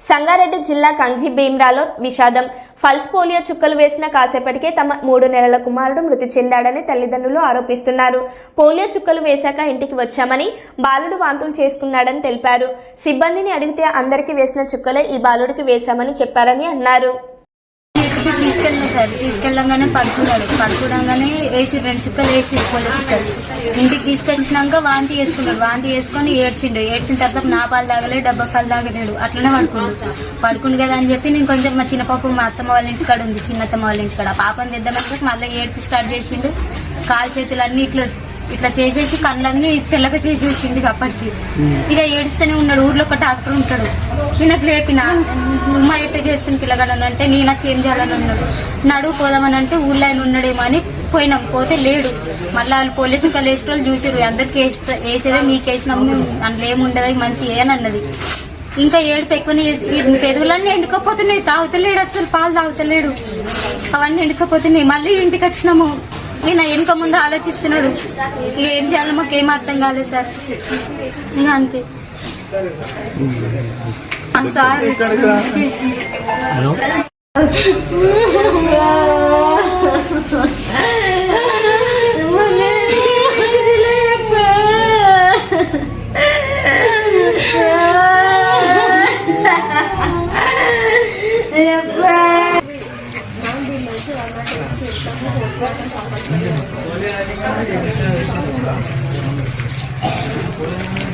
సంగారెడ్డి జిల్లా కంజి భీమ్రాలో విషాదం. ఫల్స్ పోలియో చుక్కలు వేసిన కాసేపటికే తమ మూడు నెలల కుమారుడు మృతి చెందాడని తల్లిదండ్రులు ఆరోపిస్తున్నారు. పోలియో చుక్కలు వేశాక ఇంటికి వచ్చామని బాలుడు వాంతులు చేసుకున్నాడని తెలిపారు. సిబ్బందిని అడిగితే అందరికీ వేసిన చుక్కలే ఈ బాలుడికి వేశామని చెప్పారని అన్నారు. ఇచ్చి తీసుకెళ్ళిన సార్. తీసుకెళ్ళంగానే పడుకున్నాడు. పడుకోవడంగానే వేసి రెండు చుక్కలు వేసి పొల్ల చుక్కలు. ఇంటికి తీసుకొచ్చినాక వాంతి చేసుకున్నాడు వాంతి చేసుకొని ఏడ్చిండు. ఏడ్చిన తర్వాత నా పాలు తాగలేదు డబ్బా పాలు తాగలేడు. అట్లనే పడుకుండు పడుకుండు కదా అని చెప్పి నేను కొంచెం మా చిన్న పాప మా అత్తమ్మ వాళ్ళ ఇంటికాడ ఉంది. చిన్నత్తమ్మ వాళ్ళ ఇంటికాడ ఆ పాపని తెద్దామని చెప్పి మళ్ళీ ఏడ్పి స్టార్ట్ చేసిండు. కాలు చేతులు అన్ని ఇట్లా ఇట్లా చేసేసి కళ్ళన్నీ తెల్లగా చేసేసింది అప్పటికి. ఇక ఏడుస్తూనే ఉన్నాడు. ఊర్లో ఒక డాక్టర్ ఉంటాడు. నేను లేపిన. నువ్వు ఎట్లా చేస్తుంది పిల్లగాడని అంటే నేను చేంజ్ చేయాలని అన్నాడు. నడువు పోదామని అంటే ఊళ్ళో ఆయన ఉన్నాడేమో అని పోయినాం. పోతే లేడు. మళ్ళీ వాళ్ళు పోలీసు ఇంకా లేచిన వాళ్ళు చూసారు అందరికి వేసి- వేసేదే మీకు వేసినాం అందులో ఏముండదు మంచి ఏనన్నది ఇంకా ఏడుపు ఎక్కువ పెదవులన్నీ ఎండుకపోతున్నాయి. తాగుతలేడు అసలు పాలు తాగుతలేడు. అవన్నీ ఎండుకపోతున్నాయి. మళ్ళీ ఇంటికి వచ్చినాము. ఈయన వెనుక ముందు ఆలోచిస్తున్నాడు? ఇక ఏం చేయాలో మాకు ఏం అర్థం కాలేదు సార్. ఇక అంతే. ఆ సార్ చేసిండు.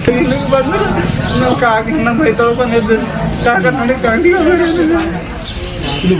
ಕ್ಲೀನಕ್ ಬಂದ್ರೆ ನಾವು ಕಾಕ ನಮ್ಮ ಮೈ కాకి బయటలో పని కాకండి కంటి ఇది